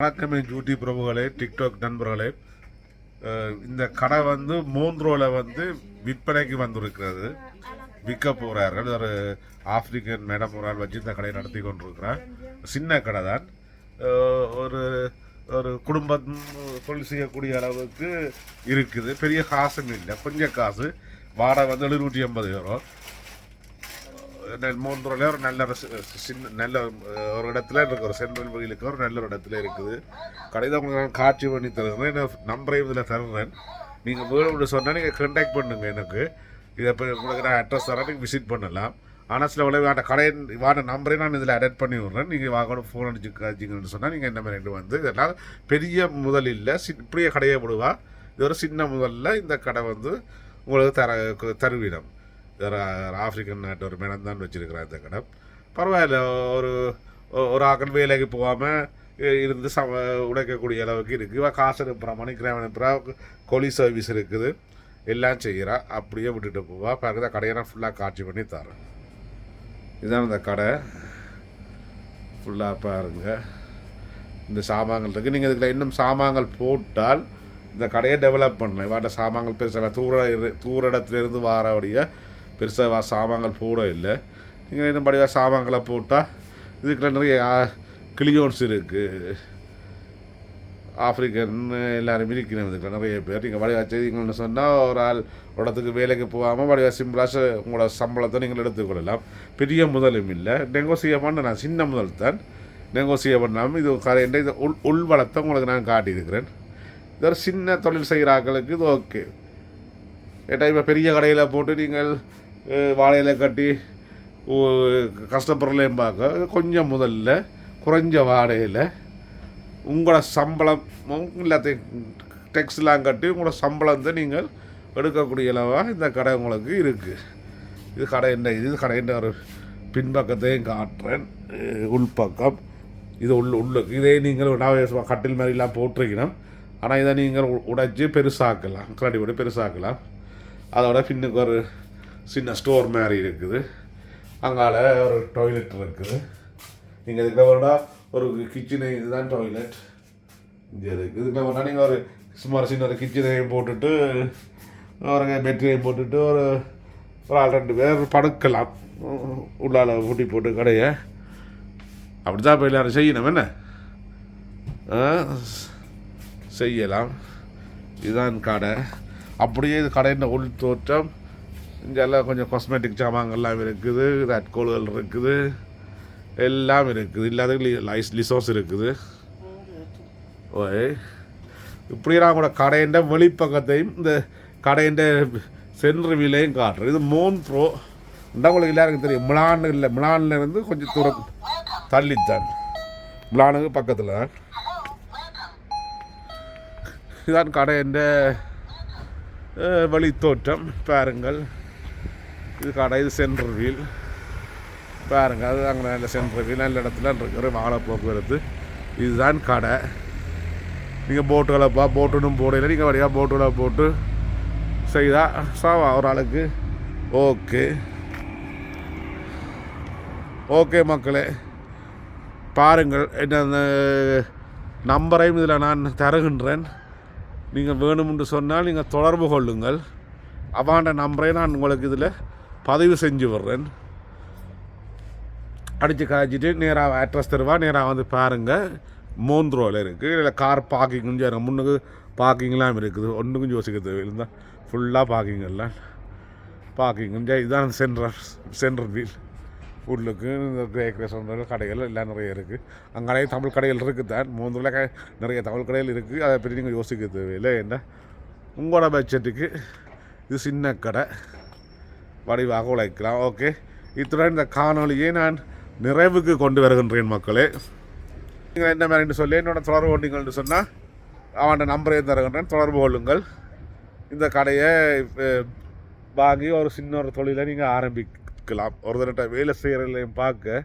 வணக்கம் என் ஜூட்டி பிரபுகளே டிக்டாக் நண்பர்களே. இந்த கடை வந்து மூன்றுல வந்து விற்பனைக்கு வந்திருக்கிறது. விற்க போகிறார்கள் ஒரு ஆப்பிரிக்கன் மேடம் ஒரு ஆள் வச்சு இந்த கடையை நடத்தி கொண்டிருக்கிறார். சின்ன கடை தான். ஒரு ஒரு குடும்பம் தொழில் செய்யக்கூடிய அளவுக்கு இருக்குது. பெரிய காசும் இல்லை. கொஞ்சம் காசு. வாடகை வந்து எழுநூற்றி ஐம்பது யூரோ நெல் மூன்றுல ஒரு நல்ல சின்ன நல்ல ஒரு இடத்துல இருக்கு ஒரு சென்ட்ரல் வகையிலுக்கு ஒரு நல்ல ஒரு இடத்துல இருக்குது. கடையில் உங்களுக்கு நான் காட்சி பண்ணி தருகிறேன். என்ன நம்பரையும் இதில் தருகிறேன். நீங்கள் வேணும்னு சொன்னால் நீங்கள் கான்டாக்ட் பண்ணுங்கள் எனக்கு. இதை இப்போ உங்களுக்கு நான் அட்ரஸ் தரேன். நீங்கள் விசிட் பண்ணலாம். ஆனால் சில உலக அந்த கடையின் வாட நம்பரையும் நான் இதில் அடட் பண்ணி விட்றேன். நீங்கள் வாங்கணும் ஃபோன் அடிச்சு காய்ச்சிங்கன்னு சொன்னால் நீங்கள் என்ன மாதிரி வந்து இதெல்லாம் பெரிய முதல் இல்லை. சி இப்படியே கடையை விடுவா இது ஒரு சின்ன முதல்ல இந்த கடை வந்து உங்களுக்கு தர தருவிடம். ஆஃப்ரிக்கன் ஆப்பிரிக்கன் நாட்டு ஒரு மேடம் தான் வச்சிருக்கிறேன் இந்த கடை பரவாயில்ல ஒரு ஒரு ஆக்கள் வேலைக்கு போகாமல் இருந்து சம உடைக்கக்கூடிய அளவுக்கு இருக்குது காசு அனுப்புகிறா மணிக்கிராம் அனுப்புகிறா கொலி சர்வீஸ் இருக்குது. எல்லாம் செய்கிறா அப்படியே விட்டுட்டு போவா. பாருங்க கடையெல்லாம் ஃபுல்லாக காட்சி பண்ணி தரேன். இதுதான் இந்த கடை. ஃபுல்லாக பாருங்க. இந்த சாமான்கள் இருக்குது நீங்கள் இதில் இன்னும் சாமான்கள் போட்டால் இந்த கடையை டெவலப் பண்ணலாம். இவாட்ட சாமான்கள் பெருசாக தூர இரு- தூர இடத்துலேருந்து இருந்து பெருசாக வா சாமான்கள் போட இல்லை. நீங்கள் இன்னும் படிவாக சாமான்களை போட்டால் இதுக்குள்ள நிறைய கிளியோன்ஸ் இருக்குது ஆப்பிரிக்கன் எல்லாரும் இருக்கிறோம் இதுக்கு நிறைய பேர். நீங்கள் வடிவா செய்தீங்கன்னு சொன்னால் ஒரு ஆள் உடத்துக்கு இடத்துக்கு வேலைக்கு போகாமல் வடிவா சிம்பிளாக உங்களோட சம்பளத்தை நீங்கள் எடுத்துக்கொள்ளலாம். பெரிய முதலும் இல்லை. நெகோசியே பண்ண நான் சின்ன முதல் தான். நெகோசியே பண்ணாமல் இது கரெக்டாக இது உள் உள்வளத்தை உங்களுக்கு நான் காட்டியிருக்கிறேன். இது ஒரு சின்ன தொழில் செய்கிற ஆட்களுக்கு இது ஓகே. ஏட்டா இப்போ பெரிய கடையில் போட்டு நீங்கள் வாழையில கட்டி ஓ- கஷ்டப்படுறலையும் பார்க்க கொஞ்சம் முதல்ல குறைஞ்ச வாடகையில் உங்களோட சம்பளம் எல்லாத்தையும் டெக்ஸ்லாம் கட்டி உங்களோட சம்பளத்தை நீங்கள் எடுக்கக்கூடிய அளவாக இந்த கடை உங்களுக்கு இருக்குது இது கடை என்ன இது கடையின் ஒரு பின்பக்கத்தையும் காட்டுறேன் உள்பக்கம் இது உள்ள உள்ள இதே நீங்கள் கட்டில் மாதிரிலாம் போட்டிருக்கணும் ஆனால் இதை நீங்கள் உடைச்சி பெருசாக்கலாம் கரடி பெருசாக்கலாம் அதோட பின்னுக்கு ஒரு சின்ன ஸ்டோர் மாதிரி இருக்குது. அங்கால ஒரு டாய்லெட் இருக்குது. நீங்கள் இதுக்கு வேணா ஒரு கிச்சனு இதுதான் டாய்லெட் இங்கே இருக்குது இதுக்கு வேணா நீங்கள் ஒரு சும்மா சின்ன ஒரு கிச்சனையும் போட்டுட்டு ஒரு பெட்ரையும் போட்டுட்டு ஒரு ஒரு ஆள் ரெண்டு பேர் படுக்கலாம். உள்ளால் உள்ளால ஊட்டி போட்டு கடையை. அப்படி தான் இப்போ எல்லாரும் செய்யணும் என்ன? செய்யலாம். இதுதான் கடை. அப்படியே இது கடையின் உள் தோற்றம். இங்கே எல்லாம் கொஞ்சம் காஸ்மெட்டிக் ஜாமான்கள்லாம் இருக்குது ரட்கோல்கள் இருக்குது எல்லாம் இருக்குது. இல்லாத லைஸ் லிசோஸ் இருக்குது. ஓய். இப்படியெல்லாம் கூட கடையின்ற வெளிப்பக்கத்தையும் இந்த கடையின்ற சென்ட்ரு விலையும் காட்டுறேன். இது மோன் ப்ரோ உங்களுக்கு எல்லாருக்கும் தெரியும். மிளான் இல்லை. மிலான்ல இருந்து கொஞ்சம் தூரம் தள்ளித்தான். மிலானுக்கு பக்கத்தில் தான். இதான் கடையின்ற வழித்தோற்றம் பாருங்கள். இது கடை இது சென்ட்ரல் வீல் பாருங்க அது அங்கே நல்ல சென்ட்ரல் வீல் நல்ல இடத்துல இருக்கிற வாழை போக்குவரத்து இதுதான் கடை. நீங்கள் போட்டுகளை பா போட்டுன்னு போடையில் நீங்கள் வழியாக போட்டுகளை போட்டு செய்தால் சாவா ஒரு ஆளுக்கு? ஓகே. ஓகே மக்களே. பாருங்கள் என்ன நம்பரையும் இதில் நான் தருகின்றேன். நீங்கள் வேணுமென்று சொன்னால் நீங்கள் தொடர்பு கொள்ளுங்கள். அவாண்ட நம்பரை நான் உங்களுக்கு இதில் பதிவு செஞ்சு விடுறேன். அடித்து காய்ச்சிட்டு நேராக அட்ரஸ் தருவா நேராக வந்து பாருங்கள் மோந்த்ரோவில் இருக்குது இல்லை கார் பார்க்கிங்கும் சரி முன்னுக்கு பார்க்கிங்லாம் இருக்குது. ஒன்றுக்கும் யோசிக்க தேவையில்லை. ஃபுல்லாக பார்க்கிங் எல்லாம் பார்க்கிங்கும் இதுதான் சென்ட்ரல் சென்ட்ரல் வீல் உள்ளுக்கு இந்த பேக்கரி சொன்ன கடைகள் எல்லாம் நிறைய இருக்குது அங்கே நிறைய தமிழ் கடைகள் இருக்குது தான் மூன்றுல க நிறைய தமிழ் கடைகள் இருக்குது அதை பற்றி நீங்கள் யோசிக்க தேவையில்லை. என்ன உங்களோட பட்ஜெட்டுக்கு இது சின்ன கடை. வடிவாக உழைக்கலாம். ஓகே இத்துடன் இந்த காணொளியை நான் நிறைவுக்கு கொண்டு வருகின்றேன் மக்களே. நீங்கள் என்ன மாதிரி சொல்லி என்னோட தொடர்பு கொண்டீங்கள்னு சொன்னால் அவன் நம்பரையும் தருகின்றேன். தொடர்பு கொள்ளுங்கள். இந்த கடையை வாங்கி ஒரு சின்ன ஒரு தொழிலை நீங்கள் ஆரம்பிக்கலாம். ஒரு தடவை வேலை செய்கிறதையும் பார்க்க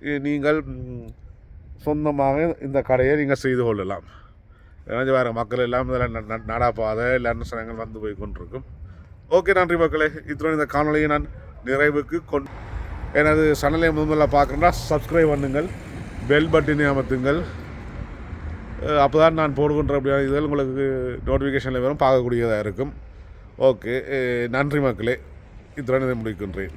நீங்கள் சொந்தமாகவே சொந்தமாக இந்த கடையை நீங்கள் செய்து கொள்ளலாம். வேறு மக்கள் எல்லாம் இதில் ந- ந- நடாப்பாதை எல்லாரும் சனங்கள் வந்து போய் கொண்டிருக்கும். ஓகே நன்றி மக்களே. இத்துடன் இந்த காணொலியை நான் நிறைவுக்கு கொண்டு எனது சேனலை முதல்ல பார்க்குறேன்னா சப்ஸ்கிரைப் பண்ணுங்கள் பெல் பட்டினை அமர்த்துங்கள். அப்போ தான் நான் போடுகின்ற அப்படியான இதில் உங்களுக்கு நோட்டிஃபிகேஷனில் வரும் பார்க்கக்கூடியதாக இருக்கும். ஓகே நன்றி மக்களே. இத்துடன் இதை முடிக்கின்றேன்.